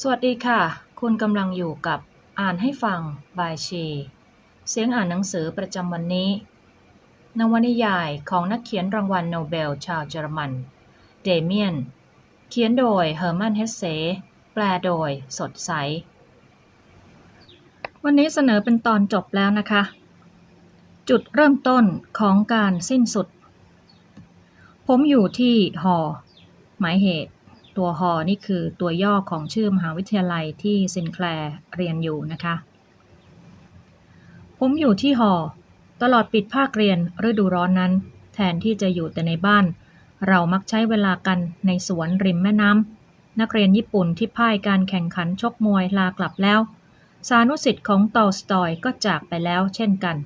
สวัสดีค่ะ คุณกำลังอยู่กับอ่านให้ฟังบายชี เสียงอ่านหนังสือประจำวันนี้ นวนิยายของนักเขียนรางวัลโนเบลชาวเยอรมัน เดเมียน เขียนโดยเฮอร์มันเฮสเซแปลโดยสดใส วันนี้เสนอเป็นตอนจบแล้วนะคะ จุดเริ่มต้นของการสิ้นสุด ผมอยู่ที่หอ หมายเหตุ ตัวหอนี่คือตัวย่อของชื่อมหาวิทยาลัยที่ซินแคลร์เรียนอยู่นะคะ ผมอยู่ที่หอ ตลอดปิดภาคเรียนฤดูร้อนนั้น แทนที่จะอยู่แต่ในบ้าน เรามักใช้เวลากันในสวนริมแม่น้ำนักเรียนญี่ปุ่นที่พ่ายการแข่งขันชกมวยลากลับแล้ว สานุสิทธิ์ของตอลสตอยก็จากไปแล้วเช่นกัน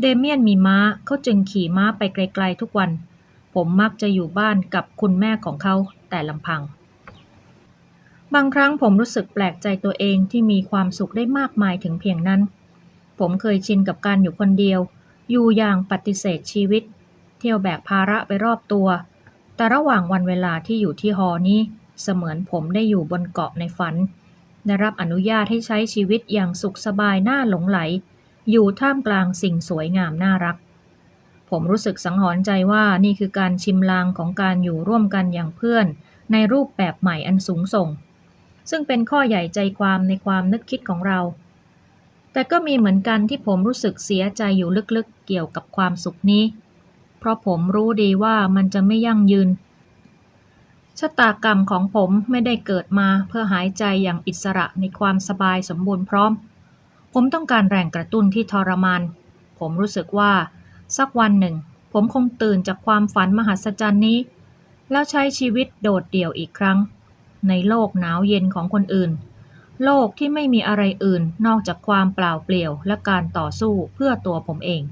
เดเมียนมีม้าเขาจึงขี่ม้าไปไกลๆทุกวันผมมักจะอยู่บ้านกับคุณแม่ของเขา แต่ลำพัง บางครั้งผมรู้สึกแปลกใจตัวเองที่มีความสุขได้มากมายถึงเพียงนั้น ผมเคยชินกับการอยู่คนเดียว อยู่อย่างปฏิเสธชีวิต เที่ยวแบกภาระไปรอบตัว แต่ระหว่างวันเวลาที่อยู่ที่ฮอนี้ เสมือนผมได้อยู่บนเกาะในฝัน ได้รับอนุญาตให้ใช้ชีวิตอย่างสุขสบายน่าหลงไหล อยู่ท่ามกลางสิ่งสวยงามน่ารัก ผมรู้สึกสังหรณ์ใจว่านี่คือการชิมลางของการอยู่ร่วมกันอย่างเพื่อน ในรูปแบบใหม่อันสูงส่ง ซึ่งเป็นข้อใหญ่ใจความในความนึกคิดของเรา แต่ก็มีเหมือนกันที่ผมรู้สึกเสียใจอยู่ลึกๆเกี่ยวกับความสุขนี้ เพราะผมรู้ดีว่ามันจะไม่ยั่งยืนชะตากรรมของผมไม่ได้เกิดมาเพื่อหายใจอย่างอิสระในความสบายสมบูรณ์พร้อม ผมต้องการแรงกระตุ้นที่ทรมาน ผมรู้สึกว่า สักวันหนึ่ง ผมคงตื่นจากความฝันมหัศจรรย์นี้ แล้วใช้ชีวิตโดดเดี่ยวอีกครั้ง ในโลกหนาวเย็นของคนอื่น โลกที่ไม่มีอะไรอื่นนอกจากความเปล่าเปลี่ยวและการต่อสู้เพื่อตัวผมเอง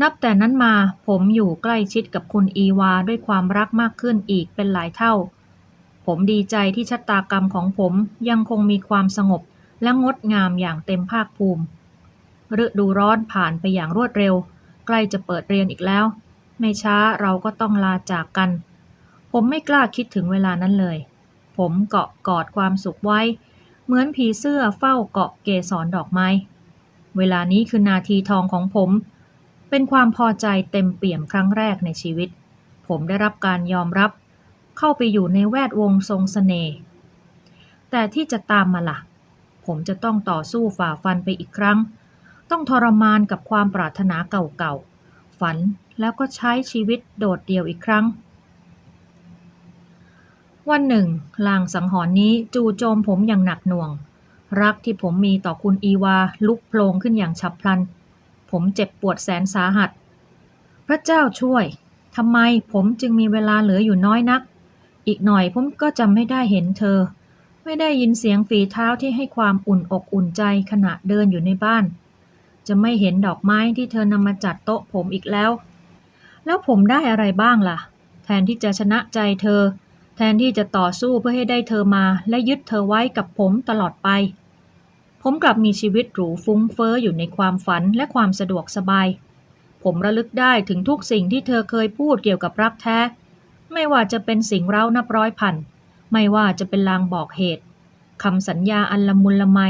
นับแต่นั้นมาผมอยู่ใกล้ชิดกับคุณอีวาด้วยความรักมากขึ้นอีกเป็นหลายเท่า ผมดีใจที่ชะตากรรมของผมยังคงมีความสงบและงดงามอย่างเต็มภาคภูมิ ฤดูร้อนผ่านไปอย่างรวดเร็ว ใกล้จะเปิดเรียนอีกแล้ว ไม่ช้าเราก็ต้องลาจากกัน ผมไม่กล้าคิดถึงเวลานั้นเลย ผมเกาะกอดความสุขไว้ เหมือนผีเสื้อเฝ้าเกาะเกสรดอกไม้ เวลานี้คือนาทีทองของผม เป็นความพอใจเต็มเปี่ยมครั้งแรกในชีวิต ผมได้รับการยอมรับ เข้าไปอยู่ในแวดวงทรงสเสน่ห์แต่ที่จะตามมาล่ะ ผมจะต้องต่อสู้ฝ่าฟันไปอีกครั้ง ต้องทรมานกับความปรารถนาเก่าๆ ฝันแล้วก็ใช้ชีวิตโดดเดี่ยวอีกครั้ง วันหนึ่ง ลางสังหรณ์นี้จู่โจมผมอย่างหนักหน่วง รักที่ผมมีต่อคุณอีวาลุกโผลงขึ้นอย่างฉับพลัน ผมเจ็บปวดแสนสาหัส พระเจ้าช่วยทำไมผมจึงมีเวลาเหลืออยู่น้อยนัก อีกหน่อยผมก็จะไม่ได้เห็นเธอ ไม่ได้ยินเสียงฝีเท้าที่ให้ความอุ่นอกอุ่นใจขณะเดินอยู่ในบ้าน จะไม่เห็นดอกไม้ที่เธอนำมาจัดโต๊ะผมอีกแล้ว แล้วผมได้อะไรบ้างล่ะ แทนที่จะชนะใจเธอ แทนที่จะต่อสู้เพื่อให้ได้เธอมาและยึดเธอไว้กับผมตลอดไป ผมกลับมีชีวิตหรูฟุ้งเฟ้ออยู่ในความฝันและความสะดวกสบาย ผมระลึกได้ถึงทุกสิ่งที่เธอเคยพูดเกี่ยวกับรักแท้ ไม่ว่าจะเป็นสิ่งเร้านับร้อยพัน ไม่ว่าจะเป็นลางบอกเหตุคำสัญญาอันละมุนละไม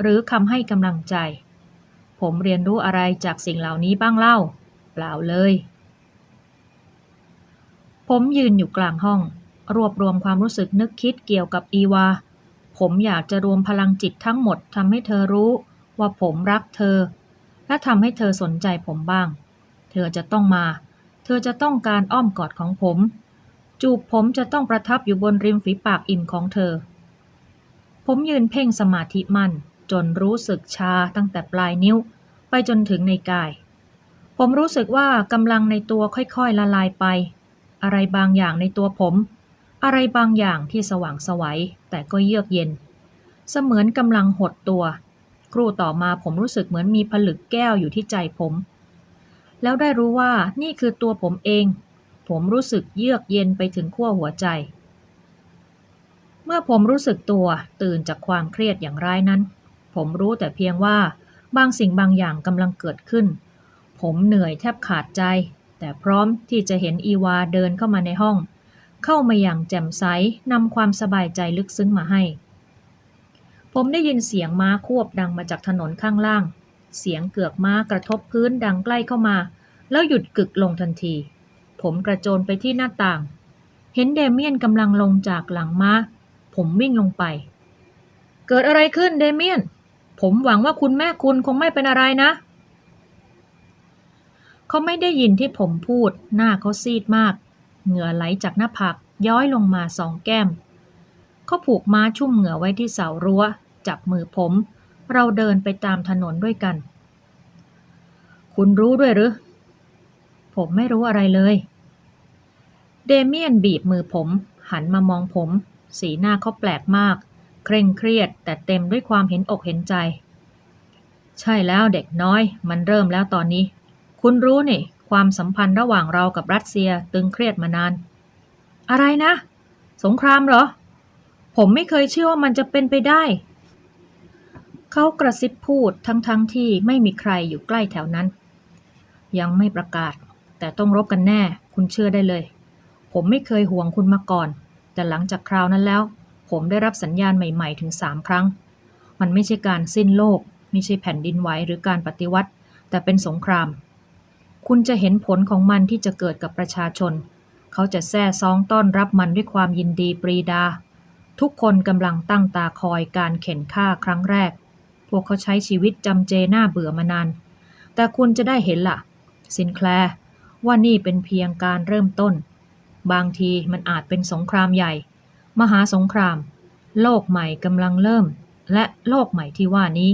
หรือคำให้กำลังใจ ผมเรียนรู้อะไรจากสิ่งเหล่านี้บ้างเล่า เปล่าเลย ผมยืนอยู่กลางห้อง รวบรวมความรู้สึกนึกคิดเกี่ยวกับอีวา ผมอยากจะรวมพลังจิตทั้งหมดทำให้เธอรู้ว่าผมรักเธอ และทำให้เธอสนใจผมบ้าง เธอจะต้องมา เธอจะต้องการอ้อมกอดของผม จูบผมจะต้องประทับอยู่บนริมฝีปากอิ่มของเธอ ผมยืนเพ่งสมาธิมั่น จนรู้สึกชาตั้งแต่ปลายนิ้ว ไปจนถึงในกาย ผมรู้สึกว่ากำลังในตัวค่อยๆละลายไป อะไรบางอย่างในตัวผม อะไรบางอย่างที่สว่างสวัยแต่ก็เยือกเย็น เสมือนกำลังหดตัว ครู่ต่อมาผมรู้สึกเหมือนมีผลึกแก้วอยู่ที่ใจผม แล้วได้รู้ว่านี่คือตัวผมเอง ผมรู้สึกเยือกเย็นไปถึงขั้วหัวใจเมื่อผมรู้สึกตัวตื่นจากความเครียดอย่างร้ายนั้น ผมรู้แต่เพียงว่าบางสิ่งบางอย่างกำลังเกิดขึ้น ผมเหนื่อยแทบขาดใจ แต่พร้อมที่จะเห็นอีวาเดินเข้ามาในห้อง เข้ามาอย่างแจ่มใสนำความสบายใจลึกซึ้งมาให้ ผมได้ยินเสียงม้าควบดังมาจากถนนข้างล่าง เสียงเกือกม้ากระทบพื้นดังใกล้เข้ามา แล้วหยุดกึกลงทันที ผมกระโจนไปที่หน้าต่าง เห็นเดเมียนกำลังลงจากหลังม้า ผมวิ่งลงไป เกิดอะไรขึ้นเดเมียน ผมหวังว่าคุณแม่คุณคงไม่เป็นอะไรนะ เขาไม่ได้ยินที่ผมพูด หน้าเขาซีดมาก เหงื่อไหลจากหน้าผากย้อยลงมาสองแก้ม เขาผูกม้าชุ่มเหงื่อไว้ที่เสารั้ว จับมือผม เราเดินไปตามถนนด้วยกัน คุณรู้ด้วยหรือ ผมไม่รู้อะไรเลย เดเมียนบีบมือผม หันมามองผม สีหน้าเขาแปลกมาก เคร่งเครียดแต่เต็มด้วยความเห็นอกเห็นใจ ใช่แล้วเด็กน้อย มันเริ่มแล้วตอนนี้ คุณรู้นี่ ความสัมพันธ์ระหว่างเรากับรัสเซียตึงเครียดมานาน อะไรนะ สงครามเหรอ ผมไม่เคยเชื่อว่ามันจะเป็นไปได้ เขากระซิบพูดทั้งๆทที่ไม่มีใครอยู่ใกล้แถวนั้น ยังไม่ประกาศ แต่ต้องรบกันแน่ คุณเชื่อได้เลย ผมไม่เคยห่วงคุณมาก่อน แต่หลังจากคราวนั้นแล้ว ผมได้รับสัญญาณใหม่ๆ ถึงสามครั้ง มันไม่ใช่การสิ้นโลก ไม่ใช่แผ่นดินไหวหรือการปฏิวัติ แต่เป็นสงคราม คุณจะเห็นผลของมันที่จะเกิดกับประชาชน เขาจะแซ่ซองต้อนรับมันด้วยความยินดีปรีดา ทุกคนกำลังตั้งตาคอยการเข็นฆ่าครั้งแรก พวกเขาใช้ชีวิตจำเจหน้าเบื่อมานาน แต่คุณจะได้เห็นล่ะ สินแคลว่านี่เป็นเพียงการเริ่มต้น บางทีมันอาจเป็นสงครามใหญ่ มหาสงคราม โลกใหม่กำลังเริ่ม และโลกใหม่ที่ว่านี้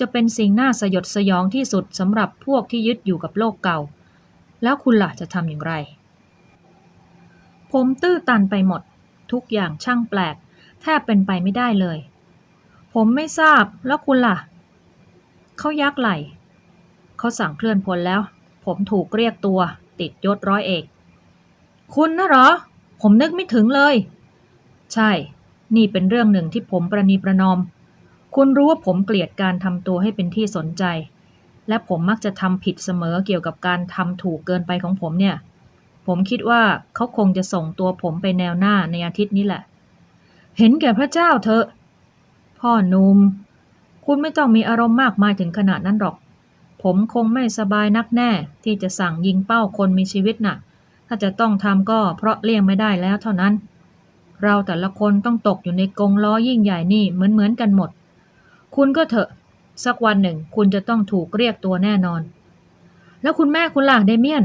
จะเป็นสิ่งน่าสยดสยองที่สุดสำหรับพวกที่ยึดอยู่กับโลกเก่า แล้วคุณล่ะจะทำอย่างไร ผมตื้อตันไปหมด ทุกอย่างช่างแปลก แทบเป็นไปไม่ได้เลย ผมไม่ทราบแล้วคุณล่ะ เขายักไหล่เขาสั่งเคลื่อนพลแล้ว ผมถูกเรียกตัว ติดยศร้อยเอก คุณนะหรอ ผมนึกไม่ถึงเลย ใช่ นี่เป็นเรื่องหนึ่งที่ผมประนีประนอม คุณรู้ว่าผมเกลียดการทำตัวให้เป็นที่สนใจ และผมมักจะทำผิดเสมอเกี่ยวกับการทำถูกเกินไปของผมเนี่ย ผมคิดว่าเขาคงจะส่งตัวผมไปแนวหน้าในอาทิตย์นี้แหละ เห็นแก่พระเจ้าเถอะ พ่อนุ่ม คุณไม่ต้องมีอารมณ์มากมายถึงขนาดนั้นหรอก ผมคงไม่สบายนักแน่ ที่จะสั่งยิงเป้าคนมีชีวิตน่ะ ถ้าจะต้องทำก็เพราะเลี่ยงไม่ได้แล้วเท่านั้น เราแต่ละคนต้องตกอยู่ในกรงล้อยิ่งใหญ่นี่เหมือนเหมือนกันหมด คุณก็เถอะ สักวันหนึ่งคุณจะต้องถูกเรียกตัวแน่นอน แล้วคุณแม่คุณล่ะเดเมียน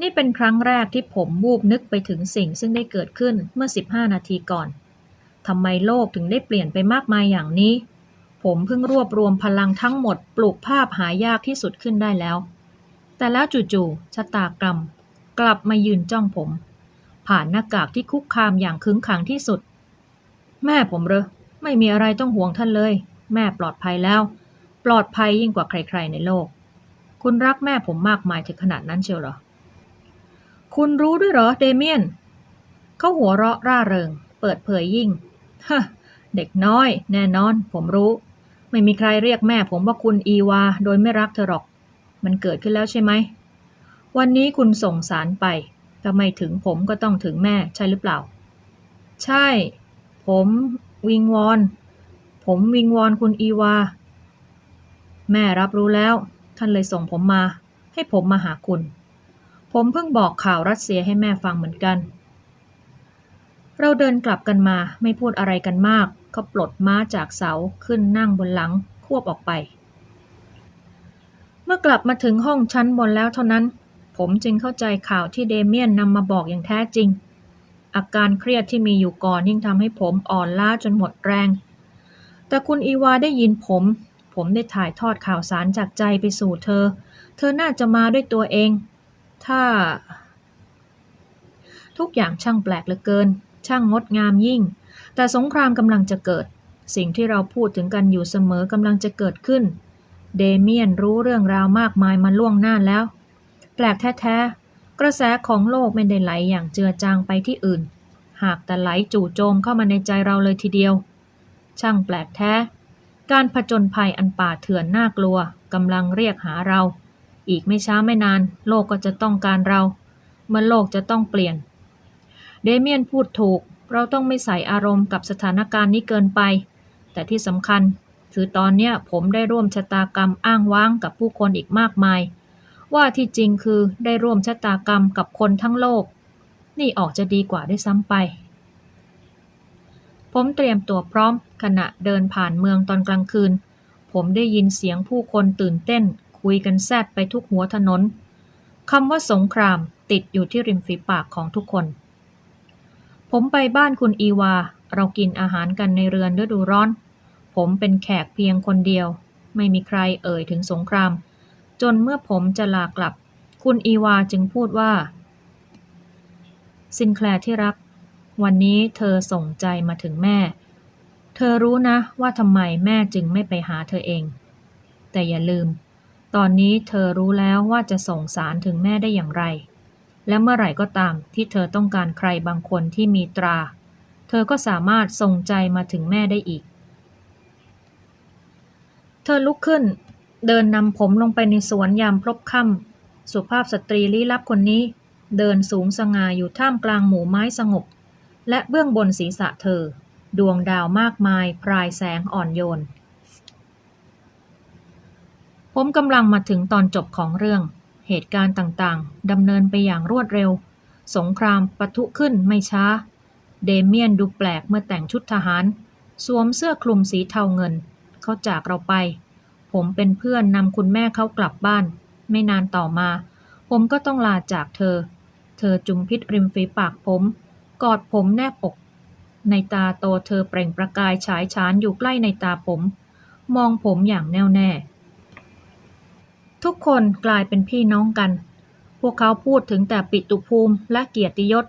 นี่เป็นครั้งแรกที่ผมวูบนึกไปถึงสิ่งซึ่งได้เกิดขึ้นเมื่อ 15 นาทีก่อนทำไมโลกถึงได้เปลี่ยนไปมากมายอย่างนี้ ผมเพิ่งรวบรวมพลังทั้งหมดปลูกภาพหายากที่สุดขึ้นได้แล้ว แต่แล้วจู่ๆชะตากรรม กลับมายืนจ้องผม ผ่านหน้ากากที่คุกคามอย่างขึงขังที่สุด แม่ผมเหรอไม่มีอะไรต้องห่วงท่านเลย แม่ปลอดภัยแล้ว ปลอดภัยยิ่งกว่าใคร ๆ ในโลก คุณรักแม่ผมมากมายถึงขนาดนั้นเชียวเหรอ คุณรู้ด้วยเหรอเดเมียนเขาหัวเราะร่าเริง เปิดเผยยิ่งฮะเด็กน้อย แน่นอน ผมรู้ ไม่มีใครเรียกแม่ผมว่าคุณอีวา โดยไม่รักเธอหรอก มันเกิดขึ้นแล้วใช่ไหม วันนี้คุณส่งสารไป ถ้าไม่ถึงผมก็ต้องถึงแม่ใช่หรือเปล่า ใช่ ผมวิงวอน ผมวิงวอนคุณอีวา แม่รับรู้แล้ว ท่านเลยส่งผมมา ให้ผมมาหาคุณ ผมเพิ่งบอกข่าวรัสเซียให้แม่ฟังเหมือนกัน เราเดินกลับกันมาไม่พูดอะไรกันมากก็ปลดม้าจากเสาขึ้นนั่งบนหลังควบออกไป เมื่อกลับมาถึงห้องชั้นบนแล้วเท่านั้น ผมจึงเข้าใจข่าวที่เดเมียนนำมาบอกอย่างแท้จริง อาการเครียดที่มีอยู่ก่อนยิ่งทำให้ผมอ่อนล้าจนหมดแรง แต่คุณอีวาได้ยินผม ผมได้ถ่ายทอดข่าวสารจากใจไปสู่เธอ เธอน่าจะมาด้วยตัวเอง ถ้า ทุกอย่างช่างแปลกเหลือเกิน ช่างงดงามยิ่ง แต่สงครามกำลังจะเกิด สิ่งที่เราพูดถึงกันอยู่เสมอกำลังจะเกิดขึ้น เดเมียนรู้เรื่องราวมากมายมาล่วงหน้าแล้ว แปลกแท้ๆ กระแสของโลกไม่ได้ไหลอย่างเจือจางไปที่อื่น หากแต่ไหลจู่โจมเข้ามาในใจเราเลยทีเดียว ช่างแปลกแท้ การผจญภัยอันป่าเถื่อนน่ากลัวกำลังเรียกหาเรา อีกไม่ช้าไม่นาน โลกก็จะต้องการเรา เมื่อโลกจะต้องเปลี่ยน เดเมียนพูดถูก เราต้องไม่ใส่อารมณ์กับสถานการณ์นี้เกินไป แต่ที่สำคัญคือตอนเนี้ยผมได้ร่วมชะตากรรมอ้างว้างกับผู้คนอีกมากมาย ว่าที่จริงคือได้ร่วมชะตากรรมกับคนทั้งโลก นี่ออกจะดีกว่าด้วยซ้ำไป ผมเตรียมตัวพร้อมขณะเดินผ่านเมืองตอนกลางคืน ผมได้ยินเสียงผู้คนตื่นเต้น คุยกันแซดไปทุกหัวถนนคำว่าสงครามติดอยู่ที่ริมฝีปากของทุกคน ผมไปบ้านคุณอีวา เรากินอาหารกันในเรือนฤดูร้อน ผมเป็นแขกเพียงคนเดียว ไม่มีใครเอ่ยถึงสงคราม จนเมื่อผมจะลากลับ คุณอีวาจึงพูดว่า ซินแคลร์ที่รัก วันนี้เธอส่งใจมาถึงแม่ เธอรู้นะว่าทำไมแม่จึงไม่ไปหาเธอเอง แต่อย่าลืม ตอนนี้เธอรู้แล้วว่าจะส่งสารถึงแม่ได้อย่างไร และเมื่อไหร่ก็ตามที่เธอต้องการใครบางคนที่มีตรา เธอก็สามารถส่งใจมาถึงแม่ได้อีก เธอลุกขึ้น เดินนำผมลงไปในสวนยามพลบค่ำสุภาพสตรีลี้ลับคนนี้ เดินสูงสง่าอยู่ท่ามกลางหมู่ไม้สงบ และเบื้องบนศีรษะเธอ ดวงดาวมากมายพรายแสงอ่อนโยน ผมกำลังมาถึงตอนจบของเรื่อง เหตุการณ์ต่างๆดำเนินไปอย่างรวดเร็ว สงครามปะทุขึ้นไม่ช้า เดเมียนดูแปลกเมื่อแต่งชุดทหาร สวมเสื้อคลุมสีเทาเงิน เขาจากเราไป ผมเป็นเพื่อนนำคุณแม่เขากลับบ้าน ไม่นานต่อมา ผมก็ต้องลาจากเธอ เธอจุมพิษริมฝีปากผม กอดผมแนบอก ในตาโตเธอเปล่งประกายฉายฉานอยู่ใกล้ในตาผม มองผมอย่างแน่วแน่ ทุกคนกลายเป็นพี่น้องกัน พวกเขาพูดถึงแต่ปิตุภูมิและเกียรติยศ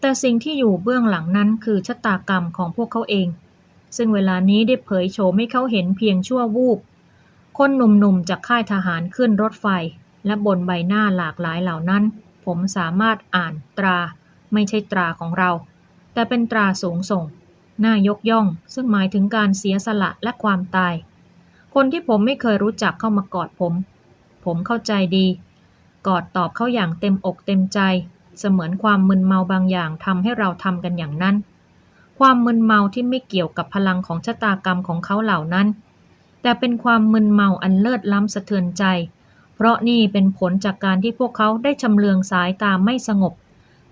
แต่สิ่งที่อยู่เบื้องหลังนั้นคือชะตากรรมของพวกเขาเอง ซึ่งเวลานี้ได้เผยโฉมให้เขาเห็นเพียงชั่ววูบ คนหนุ่มๆจากค่ายทหารขึ้นรถไฟ และบนใบหน้าหลากหลายเหล่านั้น ผมสามารถอ่านตรา ไม่ใช่ตราของเรา แต่เป็นตราสูงส่ง น่ายกย่อง ซึ่งหมายถึงการเสียสละและความตาย คนที่ผมไม่เคยรู้จักเข้ามากอดผม ผมเข้าใจดี กอดตอบเขาอย่างเต็มอกเต็มใจ เสมือนความมึนเมาบางอย่างทำให้เราทำกันอย่างนั้น ความมึนเมาที่ไม่เกี่ยวกับพลังของชะตากรรมของเขาเหล่านั้น แต่เป็นความมึนเมาอันเลิศล้ำสะเทือนใจ เพราะนี่เป็นผลจากการที่พวกเขาได้ชำเลืองสายตาไม่สงบ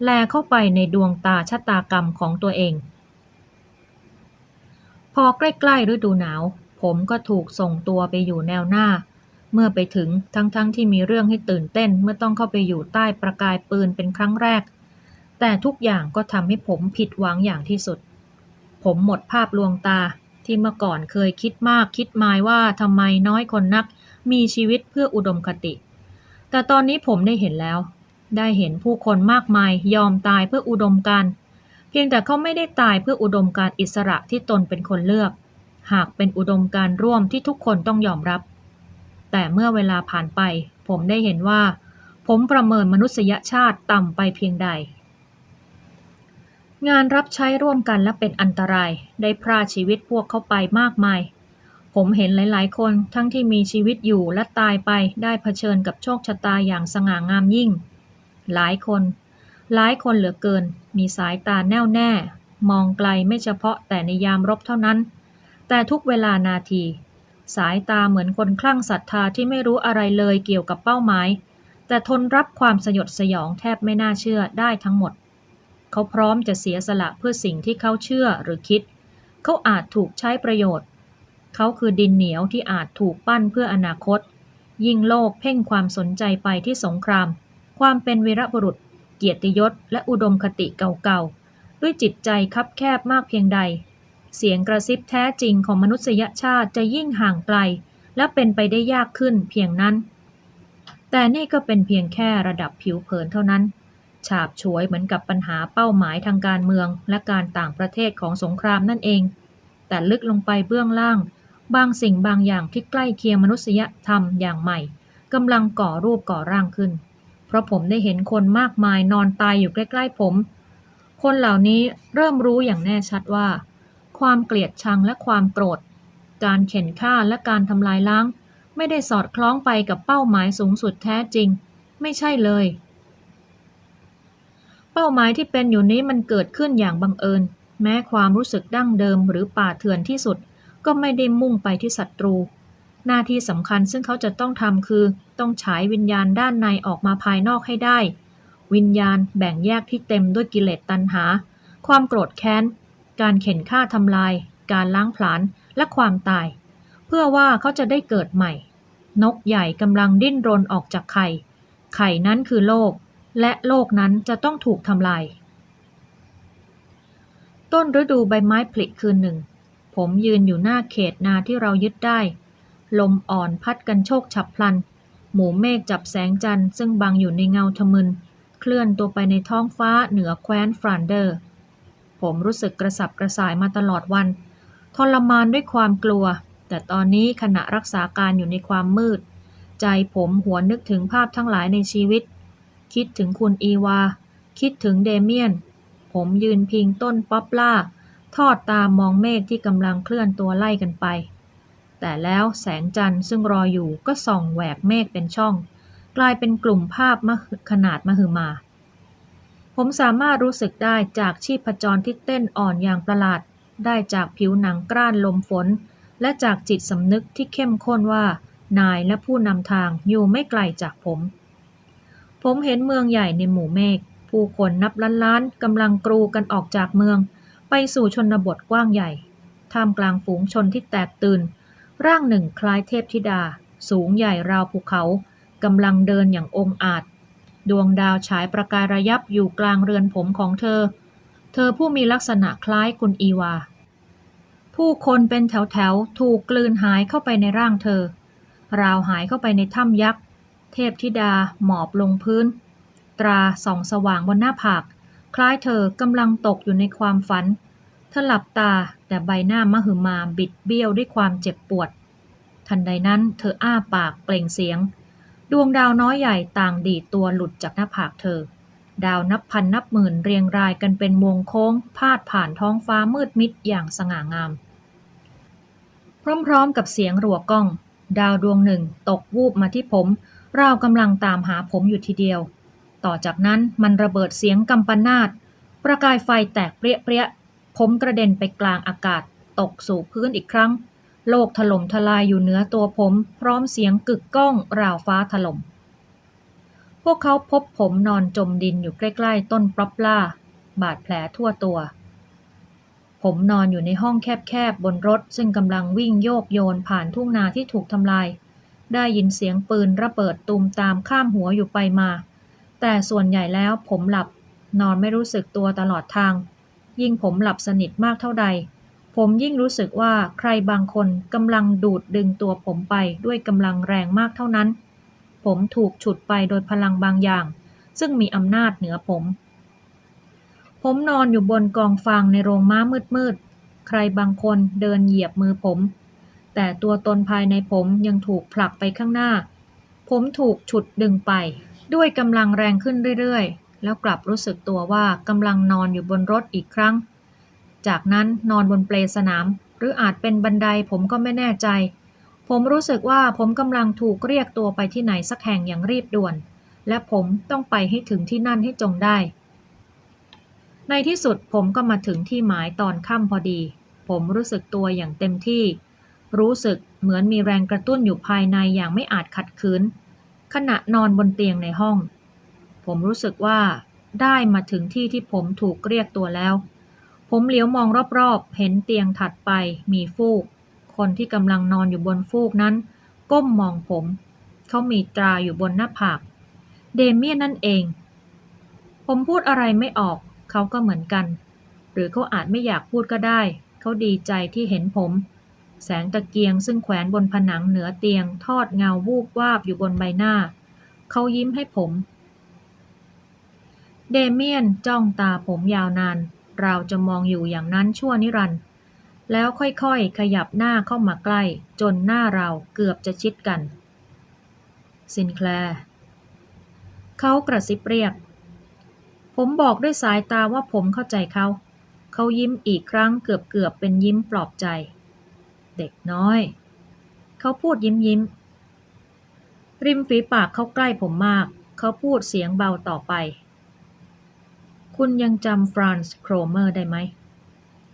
แลเข้าไปในดวงตาชะตากรรมของตัวเอง พอใกล้ๆฤดูหนาว ผมก็ถูกส่งตัวไปอยู่แนวหน้า เมื่อไปถึงทั้งๆทที่มีเรื่องให้ตื่นเต้นเมื่อต้องเข้าไปอยู่ใต้ประกายปืนเป็นครั้งแรก แต่ทุกอย่างก็ทำให้ผมผิดหวังอย่างที่สุด ผมหมดภาพลวงตา ที่เมื่อก่อนเคยคิดมากคิดมายว่าทำไมน้อยคนนัก มีชีวิตเพื่ออุดมคติ แต่ตอนนี้ผมได้เห็นแล้ว ได้เห็นผู้คนมากมายยอมตายเพื่ออุดมการเพียงแต่เขาไม่ได้ตายเพื่ออุดมการอิสระที่ตนเป็นคนเลือก หากเป็นอุดมการร่วมที่ทุกคนต้องยอมรับ แต่เมื่อเวลาผ่านไป ผมได้เห็นว่า ผมประเมินมนุษยชาติต่ำไปเพียงใด งานรับใช้ร่วมกันและเป็นอันตราย ได้พราชีวิตพวกเขาไปมากมาย ผมเห็นหลาย ๆ คนทั้งที่มีชีวิตอยู่และตายไปได้เผชิญกับโชคชะตาอย่างสง่างามยิ่ง หลายคน หลายคนเหลือเกิน มีสายตาแน่วแน่ มองไกลไม่เฉพาะแต่ในยามรบเท่านั้น แต่ทุกเวลานาที สายตาเหมือนคนคลั่งศรัทธาที่ไม่รู้อะไรเลยเกี่ยวกับเป้าหมาย แต่ทนรับความสยดสยองแทบไม่น่าเชื่อได้ทั้งหมด เขาพร้อมจะเสียสละเพื่อสิ่งที่เขาเชื่อหรือคิด เขาอาจถูกใช้ประโยชน์ เขาคือดินเหนียวที่อาจถูกปั้นเพื่ออนาคต ยิ่งโลกเพ่งความสนใจไปที่สงคราม ความเป็นวีรบุรุษ เกียรติยศ และอุดมคติเก่าๆ ด้วยจิตใจคับแคบมากเพียงใด เสียงกระซิบแท้จริงของมนุษยชาติจะยิ่งห่างไกล และเป็นไปได้ยากขึ้นเพียงนั้น แต่นี่ก็เป็นเพียงแค่ระดับผิวเผินเท่านั้น ฉาบฉวยเหมือนกับปัญหาเป้าหมายทางการเมืองและการต่างประเทศของสงครามนั่นเอง แต่ลึกลงไปเบื้องล่าง บางสิ่งบางอย่างที่ใกล้เคียงมนุษยธรรมอย่างใหม่กำลังก่อรูปก่อร่างขึ้น เพราะผมได้เห็นคนมากมายนอนตายอยู่ใกล้ๆผม คนเหล่านี้เริ่มรู้อย่างแน่ชัดว่า ความเกลียดชังและความโกรธ การเข็นฆ่าและการทำลายล้าง ไม่ได้สอดคล้องไปกับเป้าหมายสูงสุดแท้จริง ไม่ใช่เลย เป้าหมายที่เป็นอยู่นี้มันเกิดขึ้นอย่างบังเอิญ แม้ความรู้สึกดั้งเดิมหรือป่าเถื่อนที่สุด ก็ไม่ได้มุ่งไปที่ศัตรู หน้าที่สำคัญซึ่งเขาจะต้องทำคือต้องฉายวิญญาณด้านในออกมาภายนอกให้ได้ วิญญาณแบ่งแยกที่เต็มด้วยกิเลสตัณหา ความโกรธแค้น การเข็นฆ่าทำลาย การล้างผลาญและความตาย เพื่อว่าเขาจะได้เกิดใหม่ นกใหญ่กำลังดิ้นรนออกจากไข่ ไข่นั้นคือโลก และโลกนั้นจะต้องถูกทำลาย ต้นฤดูใบไม้ผลิคืนหนึ่ง ผมยืนอยู่หน้าเขตนาที่เรายึดได้ ลมอ่อนพัดกันโชกฉับพลัน หมู่เมฆจับแสงจันทร์ซึ่งบังอยู่ในเงาทะมึน เคลื่อนตัวไปในท้องฟ้าเหนือแคว้นฟรานเดอร์ ผมรู้สึกกระสับกระส่ายมาตลอดวัน ทรมานด้วยความกลัว แต่ตอนนี้ขณะรักษาการอยู่ในความมืด ใจผมหวนนึกถึงภาพทั้งหลายในชีวิต คิดถึงคุณอีวา คิดถึงเดเมียน ผมยืนพิงต้นป๊อปล่า ทอดตามองเมฆที่กำลังเคลื่อนตัวไล่กันไป แต่แล้วแสงจันทร์ซึ่งรออยู่ก็ส่องแหวกเมฆเป็นช่อง กลายเป็นกลุ่มภาพมขนาดมหึมา ผมสามารถรู้สึกได้จากชีพจรที่เต้นอ่อนอย่างประหลาด ได้จากผิวหนังกร้านลมฝน และจากจิตสำนึกที่เข้มข้นว่า นายและผู้นำทางอยู่ไม่ไกลจากผม ผมเห็นเมืองใหญ่ในหมู่เมฆผู้คนนับล้านๆกำลังกรูกันออกจากเมือง ไปสู่ชนบทกว้างใหญ่ ท่ามกลางฝูงชนที่แตกตื่น ร่างหนึ่งคล้ายเทพธิดา สูงใหญ่ราวภูเขากำลังเดินอย่างองอาจ ดวงดาวฉายประกายระยับอยู่กลางเรือนผมของเธอ เธอผู้มีลักษณะคล้ายคุณอีวา ผู้คนเป็นแถวๆ ถูกกลืนหายเข้าไปในร่างเธอ ราวหายเข้าไปในถ้ำยักษ์ เทพธิดาหมอบลงพื้น ตราส่องสว่างบนหน้าผาก คล้ายเธอกำลังตกอยู่ในความฝัน เธอหลับตาแต่ใบหน้ามหึมาบิดเบี้ยวด้วยความเจ็บปวด ทันใดนั้นเธออ้าปากเปล่งเสียง ดวงดาวน้อยใหญ่ต่างดีตัวหลุดจากหน้าผากเธอ ดาวนับพันนับหมื่นเรียงรายกันเป็นวงโค้ง พาดผ่านท้องฟ้ามืดมิดอย่างสง่างาม พร้อมๆกับเสียงรัวก้อง ดาวดวงหนึ่งตกวูบมาที่ผม ราวกำลังตามหาผมอยู่ทีเดียว ต่อจากนั้นมันระเบิดเสียงกำปนาตประกายไฟแตกเปรี้ยเปรี้ยผมกระเด็นไปกลางอากาศ ตกสู่พื้นอีกครั้ง โลกถล่มทลายอยู่เหนือตัวผม พร้อมเสียงกึกก้องราวฟ้าถล่ม พวกเขาพบผมนอนจมดินอยู่ใกล้ๆ ต้นปรอปล่า บาดแผลทั่วตัว ผมนอนอยู่ในห้องแคบๆ บนรถ ซึ่งกำลังวิ่งโยกโยนผ่านทุ่งนาที่ถูกทำลาย ได้ยินเสียงปืนระเบิดตูมตามข้ามหัวอยู่ไปมา แต่ส่วนใหญ่แล้วผมหลับ นอนไม่รู้สึกตัวตลอดทาง ยิ่งผมหลับสนิทมากเท่าใด ผมยิ่งรู้สึกว่าใครบางคนกำลังดูดดึงตัวผมไปด้วยกำลังแรงมากเท่านั้น ผมถูกฉุดไปโดยพลังบางอย่าง ซึ่งมีอำนาจเหนือผม ผมนอนอยู่บนกองฟางในโรงม้ามืดๆ ใครบางคนเดินเหยียบมือผม แต่ตัวตนภายในผมยังถูกผลักไปข้างหน้า ผมถูกฉุดดึงไป ด้วยกำลังแรงขึ้นเรื่อยๆ แล้วกลับรู้สึกตัวว่ากำลังนอนอยู่บนรถอีกครั้ง จากนั้นนอนบนเปลสนาม หรืออาจเป็นบันไดผมก็ไม่แน่ใจ ผมรู้สึกว่าผมกำลังถูกเรียกตัวไปที่ไหนสักแห่งอย่างรีบด่วน และผมต้องไปให้ถึงที่นั่นให้จงได้ ในที่สุดผมก็มาถึงที่หมายตอนค่ำพอดี ผมรู้สึกตัวอย่างเต็มที่ รู้สึกเหมือนมีแรงกระตุ้นอยู่ภายในอย่างไม่อาจขัดขืน ขณะนอนบนเตียงในห้อง ผมรู้สึกว่าได้มาถึงที่ที่ผมถูกเรียกตัวแล้ว ผมเหลียวมองรอบๆ เห็นเตียงถัดไปมีฟูก คนที่กำลังนอนอยู่บนฟูกนั้น ก้มมองผม เขามีตราอยู่บนหน้าผาก เดเมียนนั่นเอง ผมพูดอะไรไม่ออก เขาก็เหมือนกัน หรือเขาอาจไม่อยากพูดก็ได้ เขาดีใจที่เห็นผม แสงตะเกียงซึ่งแขวนบนผนังเหนือเตียง ทอดเงาวูบวาบอยู่บนใบหน้า เขายิ้มให้ผม เดเมียนจ้องตาผมยาวนาน เราจะมองอยู่อย่างนั้นชั่วนิรันด์แล้วค่อยๆ ขยับหน้าเข้ามาใกล้ จนหน้าเราเกือบจะชิดกัน ซินแคลร์เขากระซิบเรียก ผมบอกด้วยสายตาว่าผมเข้าใจเขา เขายิ้มอีกครั้งเกือบๆ เป็นยิ้มปลอบใจ เด็กน้อย เขาพูดยิ้มยิ้ม ริมฝีปากเขาใกล้ผมมาก เขาพูดเสียงเบาต่อไป คุณยังจำฟรานซ์โครเมอร์ได้ไหม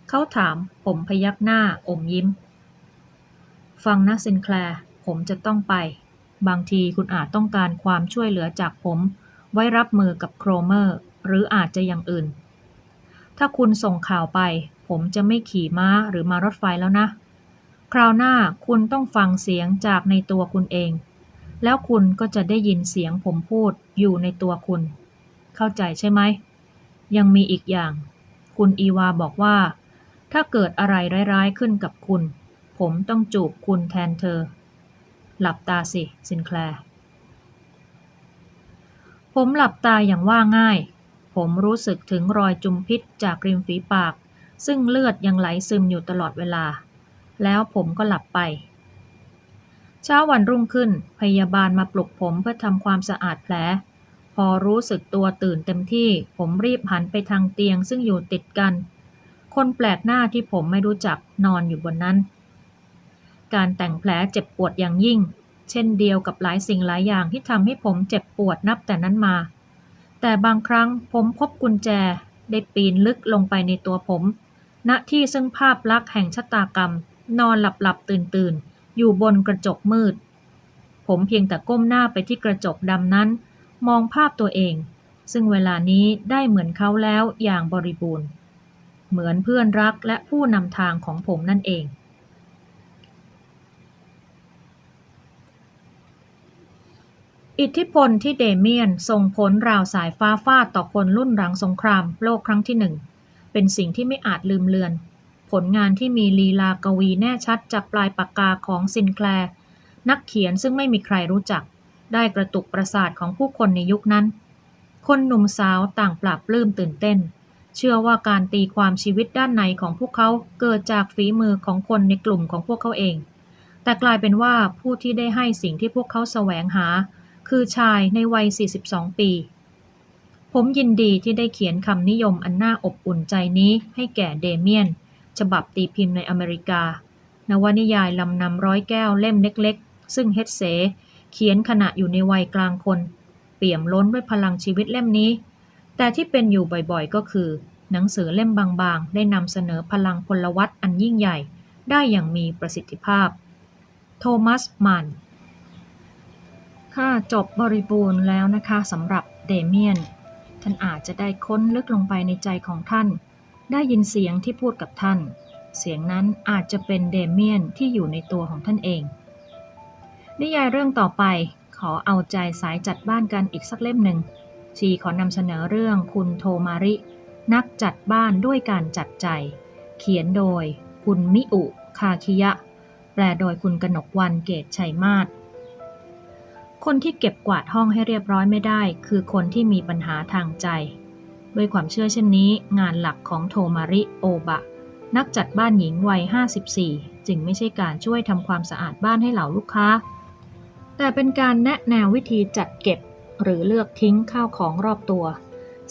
เขาถามผมพยักหน้าอมยิ้ม ฟังนะซินแคลร์ผมจะต้องไป บางทีคุณอาจต้องการความช่วยเหลือจากผม ไว้รับมือกับโครเมอร์ หรืออาจจะอย่างอื่น ถ้าคุณส่งข่าวไปผมจะไม่ขี่ม้าหรือมารถไฟแล้วนะ คราวหน้าคุณต้องฟังเสียงจากในตัวคุณเอง แล้วคุณก็จะได้ยินเสียงผมพูดอยู่ในตัวคุณ เข้าใจใช่ไหม ยังมีอีกอย่าง คุณอีวาบอกว่า ถ้าเกิดอะไรร้ายๆขึ้นกับคุณ ผมต้องจูบคุณแทนเธอ หลับตาสิซินแคลร์ผมหลับตาอย่างว่าง่าย ผมรู้สึกถึงรอยจุมพิษจากริมฝีปาก ซึ่งเลือดยังไหลซึมอยู่ตลอดเวลา แล้วผมก็หลับไป เช้าวันรุ่งขึ้นพยาบาลมาปลุกผมเพื่อทำความสะอาดแผล พอรู้สึกตัวตื่นเต็มที่ ผมรีบหันไปทางเตียงซึ่งอยู่ติดกัน คนแปลกหน้าที่ผมไม่รู้จักนอนอยู่บนนั้น การแต่งแผลเจ็บปวดอย่างยิ่ง เช่นเดียวกับหลายสิ่งหลายอย่างที่ทำให้ผมเจ็บปวดนับแต่นั้นมา แต่บางครั้งผมพบกุญแจได้ปีนลึกลงไปในตัวผม ณที่ซึ่งภาพลักษณ์แห่งชะตากรรม นอนหลับหลับตื่นตื่นอยู่บนกระจกมืด ผมเพียงแต่ก้มหน้าไปที่กระจกดำนั้น มองภาพตัวเอง ซึ่งเวลานี้ได้เหมือนเขาแล้วอย่างบริบูรณ์ เหมือนเพื่อนรักและผู้นำทางของผมนั่นเอง อิทธิพลที่เดเมียนส่งผลราวสายฟ้าฟาดต่อคนรุ่นหลังสงครามโลกครั้งที่หนึ่ง เป็นสิ่งที่ไม่อาจลืมเลือน ผลงานที่มีลีลากวีแน่ชัดจากปลายปากกาของซินแคลร์นักเขียนซึ่งไม่มีใครรู้จัก ได้กระตุกประสาทของผู้คนในยุคนั้น คนหนุ่มสาวต่างปราบปลื้มตื่นเต้น เชื่อว่าการตีความชีวิตด้านในของพวกเขาเกิดจากฝีมือของคนในกลุ่มของพวกเขาเอง แต่กลายเป็นว่าผู้ที่ได้ให้สิ่งที่พวกเขาแสวงหา คือชายในวัย 42 ปี ผมยินดีที่ได้เขียนคำนิยมอันน่าอบอุ่นใจนี้ให้แก่เดเมียน ฉบับตีพิมพ์ในอเมริกา นวนิยายลำนำร้อยแก้วเล่มเล็กๆ ซึ่งเฮดเซเขียนขณะอยู่ในวัยกลางคน เปี่ยมล้นด้วยพลังชีวิตเล่มนี้ แต่ที่เป็นอยู่บ่อยๆก็คือ หนังสือเล่มบางๆ ได้นำเสนอพลังพลวัตอันยิ่งใหญ่ ได้อย่างมีประสิทธิภาพ โทมัสมันค่ะจบบริบูรณ์แล้วนะคะสำหรับเดเมียน ท่านอาจจะได้ค้นลึกลงไปในใจของท่าน ได้ยินเสียงที่พูดกับท่าน เสียงนั้นอาจจะเป็นเดเมียนที่อยู่ในตัวของท่านเอง นิยายเรื่องต่อไปขอเอาใจสายจัดบ้านกันอีกสักเล่มหนึ่ง ชีขอนำเสนอเรื่องคุณโทมาริ นักจัดบ้านด้วยการจัดใจ เขียนโดยคุณมิอุ คาคิยะ แปลโดยคุณกนกวันเกตชัยมาศคนที่เก็บกวาดห้องให้เรียบร้อยไม่ได้ คือคนที่มีปัญหาทางใจ ด้วยความเชื่อเช่นนี้ งานหลักของโทมาริโอบะ นักจัดบ้านหญิงวัย 54 จึงไม่ใช่การช่วยทำความสะอาดบ้านให้เหล่าลูกค้า แต่เป็นการแนะแนววิธีจัดเก็บ หรือเลือกทิ้งข้าวของรอบตัว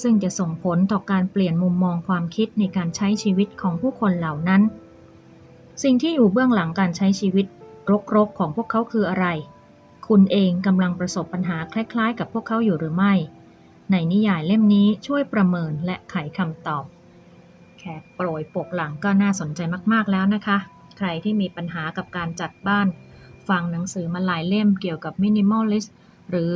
ซึ่งจะส่งผลต่อการเปลี่ยนมุมมองความคิดในการใช้ชีวิตของผู้คนเหล่านั้น สิ่งที่อยู่เบื้องหลังการใช้ชีวิตรกๆของพวกเขาคืออะไร คุณเองกำลังประสบปัญหาคล้ายๆ กับพวกเขาอยู่หรือไม่ ในนิยายเล่มนี้ช่วยประเมินและไขคำตอบแค่โปรยปกหลังก็น่าสนใจมาก ๆ แล้วนะคะ ใครที่มีปัญหากับการจัดบ้าน ฟังหนังสือมาหลายเล่มเกี่ยวกับมินิมอลลิสต์หรือ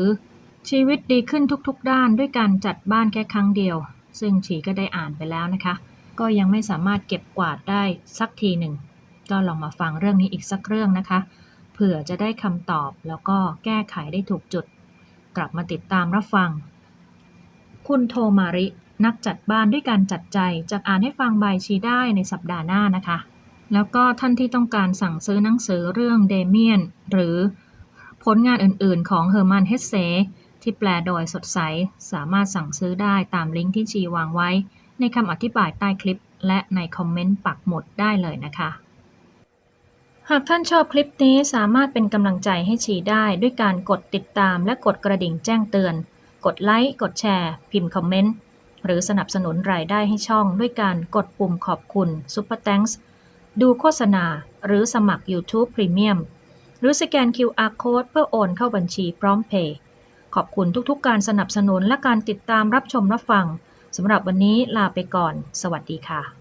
ชีวิตดีขึ้นทุกๆ ด้านด้วยการจัดบ้านแค่ครั้งเดียว ซึ่งฉีก็ได้อ่านไปแล้วนะคะ ก็ยังไม่สามารถเก็บกวาดได้สักทีหนึ่ง ก็ลองมาฟังเรื่องนี้อีกสักเรื่องนะคะ เผื่อจะได้คำตอบแล้วก็แก้ไขได้ถูกจุด กลับมาติดตามรับฟัง คุณโทมาริ นักจัดบ้านด้วยการจัดใจจากอ่านให้ฟังบายชีได้ในสัปดาห์หน้านะคะ แล้วก็ท่านที่ต้องการสั่งซื้อหนังสือเรื่องเดเมียน หรือผลงานอื่นๆ ของเฮอร์มันเฮสเซที่แปลโดยสดใส สามารถสั่งซื้อได้ตามลิงก์ที่ชีวางไว้ ในคำอธิบายใต้คลิป และในคอมเมนต์ปักหมุดได้เลยนะคะ หากท่านชอบคลิปนี้สามารถเป็นกำลังใจให้ชีได้ด้วยการกดติดตามและกดกระดิ่งแจ้งเตือน กดไลค์กดแชร์ พิมพ์คอมเมนต์ หรือสนับสนุนรายได้ให้ช่องด้วยการกดปุ่มขอบคุณ Super Thanks ดูโฆษณา หรือสมัคร YouTube Premium หรือสแกน QR Code เพื่อโอนเข้าบัญชีพร้อมเพย์ขอบคุณทุกๆ การสนับสนุนและการติดตามรับชมรับฟังสำหรับวันนี้ลาไปก่อน สวัสดีค่ะ